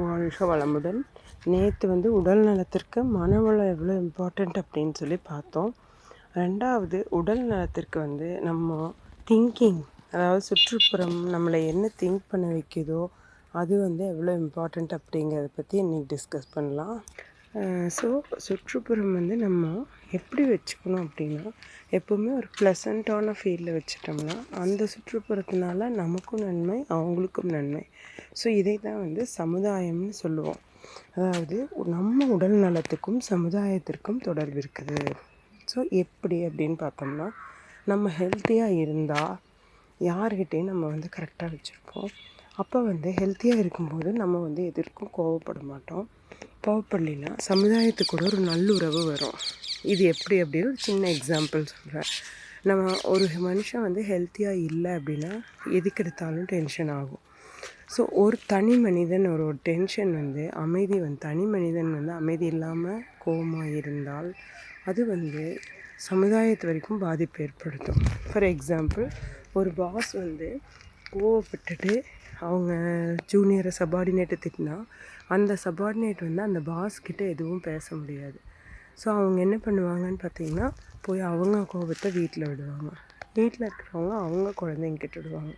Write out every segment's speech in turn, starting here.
வாழ்க வளமுடன். நேற்று வந்து உடல் நலத்திற்கு மனவளம் எவ்வளோ இம்பார்ட்டண்ட் அப்படின்னு சொல்லி பார்த்தோம். ரெண்டாவது உடல் நலத்திற்கு வந்து நம்ம திங்கிங் அதாவது சுற்றுப்புறம் நம்மளை என்ன திங்க் பண்ண வைக்குதோ அது வந்து எவ்வளோ இம்பார்ட்டண்ட் அப்படிங்கிறத பற்றி இன்றைக்கி டிஸ்கஸ் பண்ணலாம். ஸோ சுற்றுப்புறம் வந்து நம்ம எப்படி வச்சுக்கணும் அப்படின்னா எப்போவுமே ஒரு ப்ளசண்ட்டான ஃபீலில் வச்சுட்டோம்னா அந்த சுற்றுப்புறத்தினால நமக்கும் நன்மை அவங்களுக்கும் நன்மை. ஸோ இதை தான் வந்து சமுதாயம்னு சொல்லுவோம். அதாவது நம்ம உடல் நலத்துக்கும் சமுதாயத்திற்கும் தொடர்பு இருக்குது. ஸோ எப்படி அப்படின்னு பார்த்தோம்னா நம்ம ஹெல்த்தியாக இருந்தால் யார்கிட்டையும் நம்ம வந்து கரெக்டாக வச்சுருப்போம். அப்போ வந்து ஹெல்த்தியாக இருக்கும்போது நம்ம வந்து எதற்கும் கோவப்பட மாட்டோம். கோவப்படலைன்னா சமுதாயத்துக்கூட ஒரு நல்லுறவு வரும். இது எப்படி அப்படின்னு ஒரு சின்ன எக்ஸாம்பிள் சொல்கிறேன் நம்ம ஒரு மனுஷன் வந்து ஹெல்த்தியாக இல்லை அப்படின்னா எதுக்கு எடுத்தாலும் டென்ஷன் ஆகும். ஸோ ஒரு தனி மனிதன் ஒரு ஒரு டென்ஷன் வந்து அமைதி வந்து தனி மனிதன் வந்து அமைதி இல்லாமல் கோபமாக இருந்தால் அது வந்து சமுதாயத்து வரைக்கும் பாதிப்பு ஏற்படுத்தும். ஃபார் எக்ஸாம்பிள் ஒரு பாஸ் வந்து கோவப்பட்டுட்டு அவங்க ஜூனியரை சபார்டினேட்டை திட்டினா அந்த சபார்டினேட் வந்து அந்த பாஸ் கிட்ட எதுவும் பேச முடியாது. ஸோ அவங்க என்ன பண்ணுவாங்கன்னு பார்த்தீங்கன்னா போய் அவங்க கோபத்தை வீட்டில் விடுவாங்க. வீட்டில் இருக்கிறவங்க அவங்க குழந்தைங்க கிட்ட விடுவாங்க.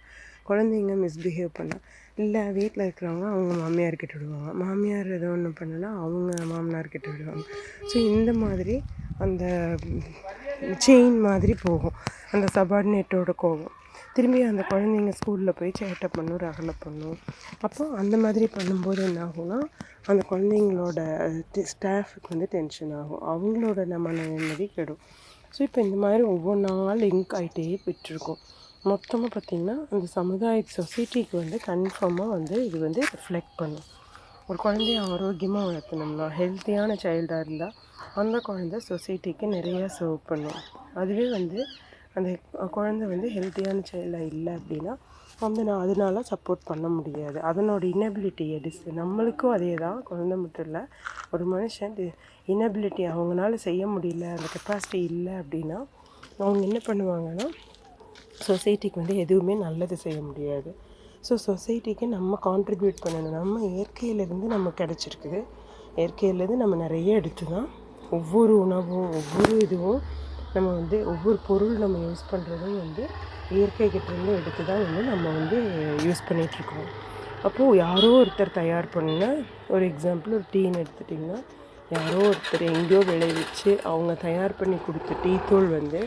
குழந்தைங்க மிஸ்பிஹேவ் பண்ணால் இல்லை வீட்டில் இருக்கிறவங்க அவங்க மாமியார் கிட்ட விடுவாங்க. மாமியார் எதோ ஒன்று பண்ணுனா அவங்க மாமனார் கிட்ட விடுவாங்க. ஸோ இந்த மாதிரி அந்த செயின் மாதிரி போகும். அந்த சபார்டினேட்டோட கோபம். திரும்பி அந்த குழந்தைங்க ஸ்கூலில் போய் சேட்டை பண்ணும் ரகலை பண்ணும். அப்போ அந்த மாதிரி பண்ணும்போது என்ன ஆகும்னா அந்த குழந்தைங்களோட ஸ்டாஃபுக்கு வந்து டென்ஷன் ஆகும். அவங்களோட நம்ம நிம்மதி கெடும். ஸோ இப்போ இந்த மாதிரி ஒவ்வொன்றா லிங்க் ஆகிட்டே போயிட்டுருக்கோம். மொத்தமாக பார்த்திங்கன்னா அந்த சமுதாய சொசைட்டிக்கு வந்து கன்ஃபார்மாக வந்து இது வந்து ரிஃப்ளெக்ட் பண்ணும். ஒரு குழந்தைய ஆரோக்கியமாக வளர்த்தணும்னா ஹெல்த்தியான சைல்டாக இருந்தால் அந்த குழந்தை சொசைட்டிக்கு நிறையா சர்வ் பண்ணும். அதுவே வந்து அந்த குழந்தை வந்து ஹெல்த்தியான சைல்டாக இல்லை அப்படின்னா வந்து நான் அதனால சப்போர்ட் பண்ண முடியாது. அதனோட இனபிலிட்டி எடிஸ் நம்மளுக்கும் அதே தான். குழந்தை மட்டும் இல்லை ஒரு மனுஷன் இனபிலிட்டி அவங்களால செய்ய முடியல அந்த கெப்பாசிட்டி இல்லை அப்படின்னா அவங்க என்ன பண்ணுவாங்கன்னா சொசைட்டிக்கு வந்து எதுவுமே நல்லது செய்ய முடியாது. ஸோ சொசைட்டிக்கு நம்ம கான்ட்ரிபியூட் பண்ணணும். நம்ம இயற்கையிலேருந்து நம்ம கிடச்சிருக்குது. இயற்கையிலேருந்து நம்ம நிறைய எடுத்து தான் ஒவ்வொரு உணவும் ஒவ்வொரு இதுவும் நம்ம வந்து ஒவ்வொரு பொருள் நம்ம யூஸ் பண்ணுறதும் வந்து இயற்கை கிட்டேருந்து எடுத்து தான் வந்து நம்ம வந்து யூஸ் பண்ணிகிட்ருக்கோம் அப்போது யாரோ ஒருத்தர் தயார் பண்ண ஒரு எக்ஸாம்பிள் ஒரு டீன்னு எடுத்துட்டிங்கன்னா யாரோ ஒருத்தர் எங்கேயோ விளைவிச்சு அவங்க தயார் பண்ணி கொடுத்த டீ தூள் வந்து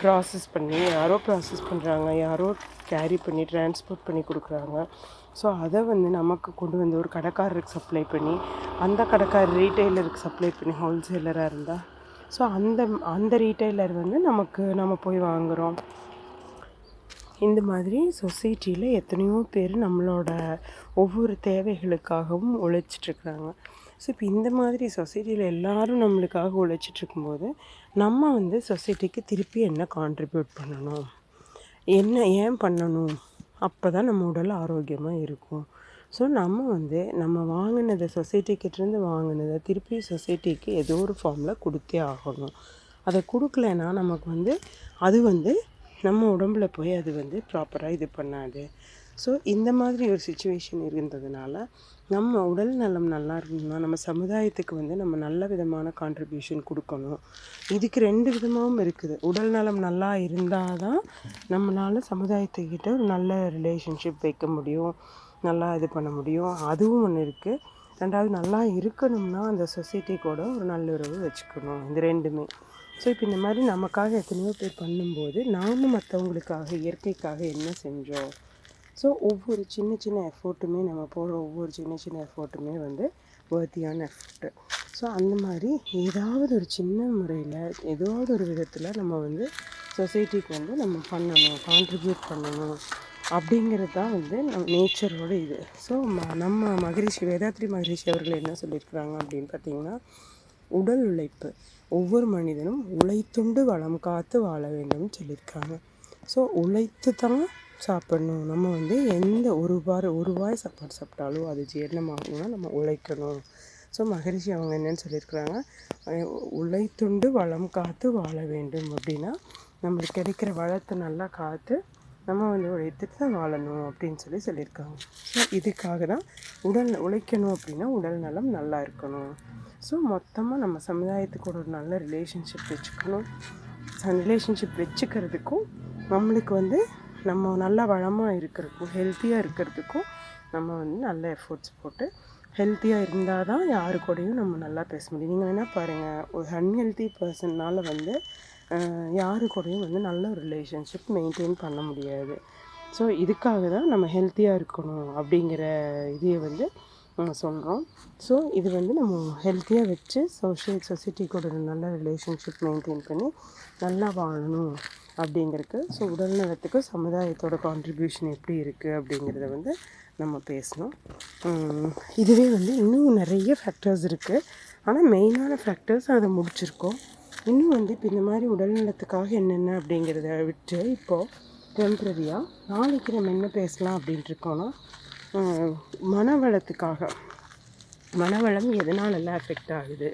ப்ராசஸ் பண்ணி யாரோ ப்ராசஸ் பண்ணுறாங்க யாரோ கேரி பண்ணி டிரான்ஸ்போர்ட் பண்ணி கொடுக்குறாங்க. ஸோ அதை வந்து நமக்கு கொண்டு வந்து ஒரு கடைக்காரருக்கு சப்ளை பண்ணி அந்த கடைக்காரர் ரீட்டைலருக்கு சப்ளை பண்ணி ஹோல்சேலராக இருந்தால் ஸோ அந்த அந்த ரீட்டைலர் வந்து நமக்கு நம்ம போய் வாங்குகிறோம் இந்த மாதிரி சொசைட்டியில் எத்தனையோ பேர் நம்மளோட ஒவ்வொரு தேவைகளுக்காகவும் உழைச்சிட்ருக்குறாங்க. ஸோ இப்போ இந்த மாதிரி சொசைட்டியில் எல்லோரும் நம்மளுக்காக உழைச்சிட்ருக்கும்போது நம்ம வந்து சொசைட்டிக்கு திருப்பி என்ன கான்ட்ரிபியூட் பண்ணணும்? என்ன ஏன் பண்ணணும்? அப்போ தான் நம்ம உடல் ஆரோக்கியமாக இருக்கும். ஸோ நம்ம வந்து நம்ம வாங்கினதை சொசைட்டிக்கிட்டேருந்து வாங்கினதை திருப்பி சொசைட்டிக்கு ஏதோ ஒரு ஃபார்மில் கொடுத்தே ஆகணும். அதை கொடுக்கலன்னா நமக்கு வந்து அது வந்து நம்ம உடம்புல போய் அது வந்து ப்ராப்பராக இது பண்ணாது. ஸோ இந்த மாதிரி ஒரு சுச்சுவேஷன் இருந்ததுனால நம்ம உடல் நலம் நல்லா இருக்கணும்னா நம்ம சமுதாயத்துக்கு வந்து நம்ம நல்ல விதமான கான்ட்ரிபியூஷன் கொடுக்கணும். இதுக்கு ரெண்டு விதமாகவும் இருக்குது. உடல் நலம் நல்லா இருந்தால் தான் நம்மளால் சமுதாயத்துக்கிட்ட ஒரு நல்ல ரிலேஷன்ஷிப் வைக்க முடியும். நல்லா இது பண்ண முடியும். அதுவும் ஒன்று இருக்குது ரெண்டாவது நல்லா இருக்கணும்னா அந்த சொசைட்டி கூட ஒரு நல்லுறவு வச்சுக்கணும். இந்த ரெண்டுமே. ஸோ இப்போ இந்த மாதிரி நமக்காக எத்தனையோ பேர் பண்ணும்போது நானும் மற்றவங்களுக்காக இயற்கைக்காக என்ன செஞ்சோம்? ஸோ ஒவ்வொரு சின்ன சின்ன எஃபோர்ட்டுமே நம்ம போடுற ஒவ்வொரு சின்ன சின்ன எஃபோர்ட்டுமே வந்து வேர்த்தியான எஃபோர்ட்டு ஸோ அந்த மாதிரி ஏதாவது ஒரு சின்ன முறையில் ஏதாவது ஒரு விதத்தில் நம்ம வந்து சொசைட்டிக்கு வந்து நம்ம பண்ணணும் கான்ட்ரிபியூட் பண்ணணும். அப்படிங்கிறது தான் வந்து நம் நேச்சரோட இது. ஸோ ம நம்ம மகரிஷி வேதாத்ரி மகரிஷி அவர்கள் என்ன சொல்லியிருக்கிறாங்க அப்படின்னு பார்த்தீங்கன்னா உடல் உழைப்பு. ஒவ்வொரு மனிதனும் உழைத்துண்டு வளம் காத்து வாழ வேண்டும்னு சொல்லியிருக்காங்க. ஸோ உழைத்து தான் சாப்பிடணும். நம்ம வந்து எந்த ஒரு வார ஒரு வாய் சாப்பாடு சாப்பிட்டாலும் அது ஜீரணமாகணும்னா நம்ம உழைக்கணும். ஸோ மகரிஷி அவங்க என்னென்னு சொல்லியிருக்கிறாங்க உழைத்துண்டு வளம் காத்து வாழ வேண்டும் அப்படின்னா நம்மளுக்கு கிடைக்கிற வளத்தை நல்லா காத்து நம்ம வந்து உழைத்துட்டு தான் வாழணும் அப்படின்னு சொல்லி சொல்லியிருக்காங்க. ஸோ இதுக்காக தான் உடல் உழைக்கணும் அப்படின்னா உடல் நலம் நல்லா இருக்கணும். ஸோ மொத்தமாக நம்ம சமுதாயத்துக்கூட ஒரு நல்ல ரிலேஷன்ஷிப் வச்சுக்கணும். ரிலேஷன்ஷிப் வச்சுக்கிறதுக்கும் நம்மளுக்கு வந்து நம்ம நல்லா வளமாக இருக்கிறதுக்கும் ஹெல்த்தியாக இருக்கிறதுக்கும் நம்ம வந்து நல்ல எஃபோர்ட்ஸ் போட்டு ஹெல்த்தியாக இருந்தால் தான் யாரு கூடயும் நம்ம நல்லா பேச முடியும். நீங்கள் வேணால் பாருங்கள் ஒரு அன்ஹெல்த்தி பர்சன்னால் வந்து யாரு கூடயும் வந்து நல்ல ஒரு ரிலேஷன்ஷிப் மெயின்டைன் பண்ண முடியாது. ஸோ இதுக்காக தான் நம்ம ஹெல்த்தியாக இருக்கணும் அப்படிங்கிற இதையை வந்து நம்ம சொல்கிறோம் ஸோ இது வந்து நம்ம ஹெல்த்தியாக வச்சு சோஷியல் சொசைட்டி கூட நல்ல ரிலேஷன்ஷிப் மெயின்டைன் பண்ணி நல்லா வாழணும் அப்படிங்கிறதுக்கு ஸோ உடல் நலத்துக்கு சமுதாயத்தோட கான்ட்ரிபியூஷன் எப்படி இருக்குது அப்படிங்கிறத வந்து நம்ம பேசணும். இதுவே வந்து இன்னும் நிறைய ஃபேக்டர்ஸ் இருக்குது ஆனால் மெயினான ஃபேக்டர்ஸ் அதை முடிச்சிருக்கோம். இன்னும் வந்து இப்போ இந்த மாதிரி உடல் நலத்துக்காக என்னென்ன அப்படிங்கிறத விட்டு இப்போது டெம்ப்ரரியாக நாளைக்கு நம்ம என்ன பேசலாம் அப்படின்ட்டு இருக்கோன்னா மனவளத்துக்காக. மனவளம் எதனாலெல்லாம் எஃபெக்ட் ஆகுது?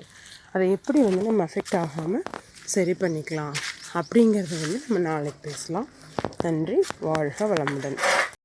அதை எப்படி வந்து நம்ம எஃபெக்ட் ஆகாமல் சரி பண்ணிக்கலாம் அப்படிங்கிறத வந்து நம்ம நாளைக்கு பேசலாம். நன்றி வாழ்க வளமுடன்.